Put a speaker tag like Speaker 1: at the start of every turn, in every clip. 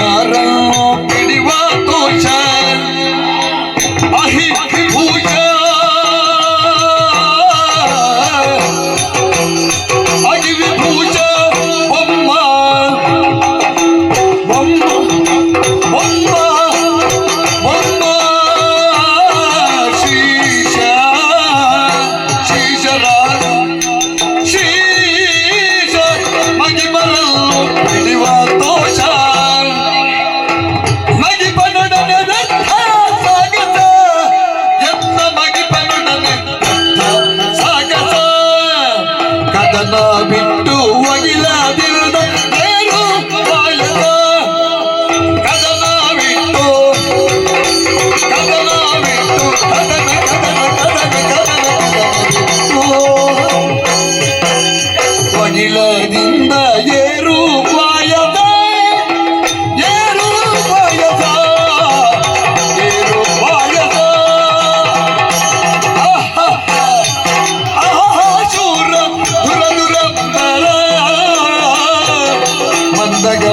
Speaker 1: Narayana.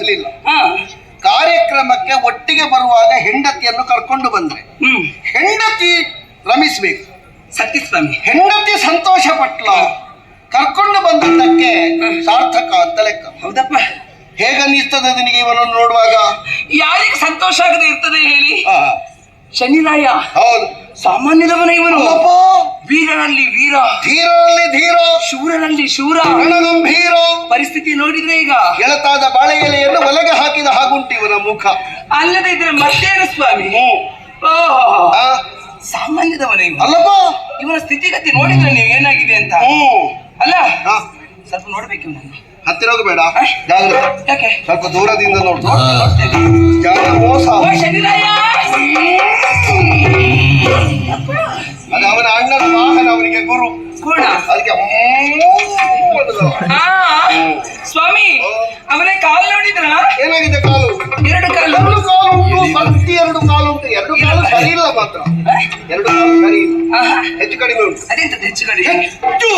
Speaker 1: ಏನು ಕಾರ್ಯಕ್ರಮಕ್ಕೆ ಒಟ್ಟಿಗೆ ಬರುವಾಗ ಹೆಂಡತಿಯನ್ನು ಕರ್ಕೊಂಡು ಬಂದ್ರೆ. ಹೆಂಡತಿ ರಮಿಸ್ಬೇಕು.
Speaker 2: ಸತ್ಯಸ್ವಾಮಿ
Speaker 1: ಹೆಂಡತಿ ಸಂತೋಷ ಪಟ್ಲ. ಕರ್ಕೊಂಡು ಬಂದದ್ದಕ್ಕೆ ಸಾರ್ಥಕ ಅಂತ ಲೆಕ್ಕ.
Speaker 2: ಹೌದಪ್ಪ.
Speaker 1: ಹೇಗನ್ನಿಸ್ತದೆ ನಿನಗೆ ಇವನನ್ನು ನೋಡುವಾಗ?
Speaker 2: ಯಾರಿಗೆ ಸಂತೋಷ ಆಗದೆ ಇರ್ತದೆ ಹೇಳಿ? ಶನಿರಾಯ.
Speaker 1: ಹೌದು.
Speaker 2: ಸಾಮಾನ್ಯದವನ ಇವನು. ವೀರರಲ್ಲಿ ವೀರ.
Speaker 1: ಧೀರರಲ್ಲಿ ಧೀರ.
Speaker 2: ಶೂರರಲ್ಲಿ ಶೂರ.
Speaker 1: ಗಂಭೀರ
Speaker 2: ಪರಿಸ್ಥಿತಿ ನೋಡಿದ್ರೆ ಈಗ.
Speaker 1: ಎಳತಾದ ಬಾಳೆ ಎಲೆಯನ್ನು ಒಲೆಗೆ ಹಾಕಿದ ಹಾಗುಂಟು ಇವನ ಮುಖ.
Speaker 2: ಅಲ್ಲದೆ ಇದ್ರೆ ಮತ್ತೇನು ಸ್ವಾಮಿ? ಸಾಮಾನ್ಯದವನೇ
Speaker 1: ಅಲ್ಲಪ್ಪ.
Speaker 2: ಇವನ ಸ್ಥಿತಿಗತಿ ನೋಡಿದ್ರೆ ನೀವು ಏನಾಗಿದೆ ಅಂತ. ಅಲ್ಲ ಸ್ವಲ್ಪ ನೋಡ್ಬೇಕು ಇವನನ್ನು.
Speaker 1: ಹತ್ತಿರ ಬೇಡ ಜಾಗ್ರತೆ. ಸ್ವಲ್ಪ ದೂರದಿಂದ ನೋಡು. ಜಾಗ ಮೋಸ. ಅದು ಅವನ ಅಣ್ಣನ ವಾಹನ ಅವನಿಗೆ ಗುರು. ಅದಕ್ಕೆ
Speaker 2: ಸ್ವಾಮಿ ಅವನ ಕಾಲು ನೋಡಿದ್ರ?
Speaker 1: ಏನಾಗಿದೆ ಕಾಲು?
Speaker 2: ಎರಡು ಕಾಲು.
Speaker 1: ಎರಡು ಕಾಲು ಉಂಟು ಸಂತಿ ಎರಡು ಕಾಲು ಉಂಟು. ಎರಡು ಕಾಲು ಸರಿ ಇಲ್ಲ ಮಾತ್ರ. ಎರಡು ಕಾಲು ಸರಿ ಇಲ್ಲ. ಹೆಚ್ಚು ಕಡಿಮೆ ಉಂಟು.
Speaker 2: ಅದೇ ಹೆಚ್ಚು ಕಡಿಮೆ?
Speaker 1: ಹೆಚ್ಚು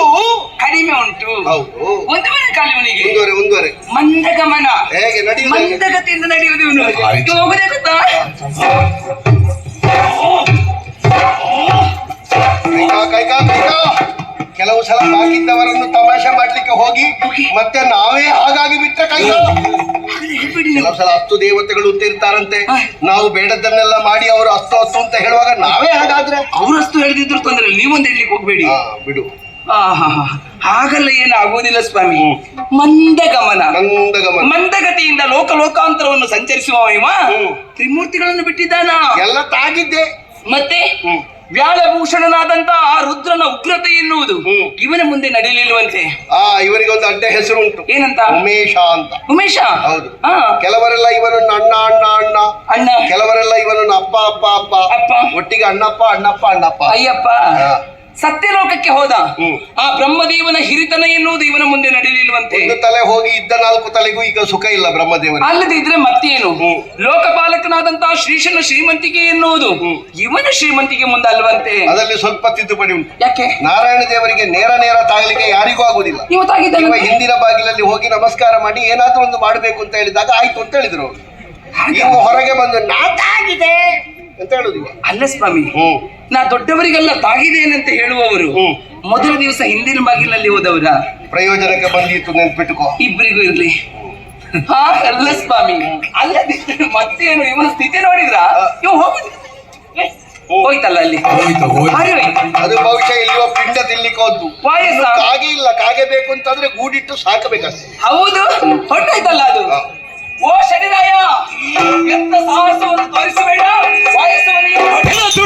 Speaker 2: ಕಡಿಮೆ ಉಂಟು.
Speaker 1: ಹೌದು.
Speaker 2: ಒಂದು ಮೇಲೆ ಕಾಲು ಇವನಿಗೆ
Speaker 1: ಮುಂದುವರೆ ಮಂದ
Speaker 2: ಮಂದಗಮನ.
Speaker 1: ಹೇಗೆ ನಡಿ?
Speaker 2: ಮಂದಗತಿಯಿಂದ ನಡೆಯುವುದು ಇವನು. ಇದು ಹೋಗುದೇ ಗೊತ್ತಾ?
Speaker 1: ಕೈಕಾ ಕೈಕಾ ಕೈಕಾ ಕೆಲವು ಸಲ ಬಾಕಿದ್ದವರನ್ನು ತಮಾಷೆ ಮಾಡ್ಲಿಕ್ಕೆ ಹೋಗಿ ಮತ್ತೆ ನಾವೇ ಹಾಗಾಗಿ ಬಿಟ್ಟ ಕೈಕಾ
Speaker 2: ಹಾಗಾದ್ರೆ
Speaker 1: ಕೆಲವು ಸಲ ಹತ್ತು ದೇವತೆಗಳು ಅಂತ ಇರ್ತಾರಂತೆ. ನಾವು ಬೇಡದನ್ನೆಲ್ಲ ಮಾಡಿ ಅವರು ಹತ್ತು ಹತ್ತು ಅಂತ ಹೇಳುವಾಗ ನಾವೇ ಹಾಗಾದ್ರೆ.
Speaker 2: ಅವರಷ್ಟು ಹೇಳಿದ್ರು ತೊಂದರೆ ನೀವೊಂದು ಹೇಳಲಿಕ್ಕೆ ಹೋಗ್ಬೇಡಿ.
Speaker 1: ಬಿಡು.
Speaker 2: ಹಾಗಲ್ಲ ಏನು ಆಗೋದಿಲ್ಲ ಸ್ವಾಮಿ. ಮಂದಗಮನ.
Speaker 1: ಮಂದಗಮನ.
Speaker 2: ಮಂದಗತಿಯಿಂದ ಲೋಕ ಲೋಕಾಂತರವನ್ನು ಸಂಚರಿಸುವ ಇವ. ತ್ರಿಮೂರ್ತಿಗಳನ್ನು ಬಿಟ್ಟಿದ್ದಾನ?
Speaker 1: ಎಲ್ಲ ತಾಗಿದ್ದೆ.
Speaker 2: ಮತ್ತೆ. ವ್ಯಾಳಭೂಷಣನಾದಂತ ಆ ರುದ್ರನ ಉಗ್ರತೆ ಎನ್ನುವುದು. ಇವನ ಮುಂದೆ ನಡೆಯಲಿಲ್ಲವಂತೆ.
Speaker 1: ಆ ಇವರಿಗೆ ಒಂದು ಅಡ್ಡ ಹೆಸರು ಉಂಟು
Speaker 2: ಏನಂತ?
Speaker 1: ಉಮೇಶ ಅಂತ.
Speaker 2: ಉಮೇಶ?
Speaker 1: ಹೌದು.
Speaker 2: ಆ
Speaker 1: ಕೆಲವರೆಲ್ಲ ಇವನನ್ನು ಅಣ್ಣ ಅಣ್ಣ ಅಣ್ಣ.
Speaker 2: ಅಣ್ಣ.
Speaker 1: ಕೆಲವರೆಲ್ಲ ಇವನನ್ನು ಅಪ್ಪ ಅಪ್ಪ ಅಪ್ಪ.
Speaker 2: ಅಪ್ಪ.
Speaker 1: ಒಟ್ಟಿಗೆ ಅಣ್ಣಪ್ಪ ಅಣ್ಣಪ್ಪ ಅಣ್ಣಪ್ಪ.
Speaker 2: ಅಯ್ಯಪ್ಪ. ಸತ್ಯಲೋಕಕ್ಕೆ ಹೋದ. ಆ ಬ್ರಹ್ಮದೇವನ ಹಿರಿತನ ಎನ್ನುವುದು ಇವನ ಮುಂದೆ ನಡೆಯಲಿಲ್ವಂತೆ
Speaker 1: ಒಂದು ತಲೆ ಹೋಗಿ ಇದ್ದ ನಾಲ್ಕು ತಲೆಗೂ ಈಗ ಸುಖ ಇಲ್ಲ ಬ್ರಹ್ಮದೇವನ
Speaker 2: ಅಲ್ಲದೆ ಇದ್ರೆ ಮತ್ತೇನು. ಲೋಕಪಾಲಕನಾದಂತಹ ಶ್ರೀಶನ ಶ್ರೀಮಂತಿಕೆ ಎನ್ನುವುದು. ಇವನ ಶ್ರೀಮಂತಿಕೆ ಮುಂದಲ್ವಂತೆ
Speaker 1: ಅದರಲ್ಲಿ ಸ್ವಲ್ಪ ತಿದ್ದುಪಡಿ ಉಂಟು.
Speaker 2: ಯಾಕೆ?
Speaker 1: ನಾರಾಯಣ ದೇವರಿಗೆ ನೇರ ನೇರ ತಾಗಲಿಕ್ಕೆ ಯಾರಿಗೂ ಆಗುದಿಲ್ಲ ಇವ ಹಿಂದಿನ ಬಾಗಿಲಲ್ಲಿ ಹೋಗಿ ನಮಸ್ಕಾರ ಮಾಡಿ ಏನಾದ್ರೂ ಒಂದು ಮಾಡಬೇಕು ಅಂತ ಹೇಳಿದಾಗ ಆಯ್ತು ಅಂತ ಹೇಳಿದ್ರು. ನೀವು ಹೊರಗೆ ಬಂದು ನಾ ತಾಗಿದೆ ಅಂತ ಹೇಳುದು
Speaker 2: ಅಲ್ಲ ಸ್ವಾಮಿ ನಾ ದೊಡ್ಡವರಿಗೆಲ್ಲ ತಾಗಿದ್ದೇನೆ ಅಂತ ಹೇಳುವವರು. ಮೊದಲ ದಿವಸ ಹಿಂದಿನ ಬಾಗಿಲಲ್ಲಿ ಹೋದವರ?
Speaker 1: ಪ್ರಯೋಜನಕ್ಕೆ ಬಂದಿತ್ತು ನೆನ್ಪಿಟ್ಟುಕೋ
Speaker 2: ಇಬ್ಬರಿಗೂ ಇರ್ಲಿ. ಹಾ ಅಲ್ಲ ಸ್ವಾಮಿ ಅಲ್ಲದಿದ್ರೆ ಮತ್ತೇನು ಇವನ ಸ್ಥಿತಿ ನೋಡಿದ್ರ? ಇವ ಹೋಗುದು. ಹೋಯ್ತಲ್ಲ ಅಲ್ಲಿ?
Speaker 1: ಅದು ಬಹುಶಃ ಇಲ್ಲಿ ಪಿಂಡ ತಿನ್ಲಿಕ್ಕೆ ಹೋದ್ದು
Speaker 2: ವಾಯಸ್ಸ
Speaker 1: ಕಾಗೆ ಇಲ್ಲ ಕಾಗೆ ಬೇಕು ಅಂತಂದ್ರೆ ಗೂಡಿಟ್ಟು ಸಾಕಬೇಕಷ್ಟೇ.
Speaker 2: ಹೌದು ಹೊಟ್ಟೋಯ್ತಲ್ಲ ಅದು. ಓ ಶನಿರಾಯ ಎಂತ ಸಾಹಸವನ್ನು ತೋರಿಸಬೇಡ. ವಯಸ್ಸು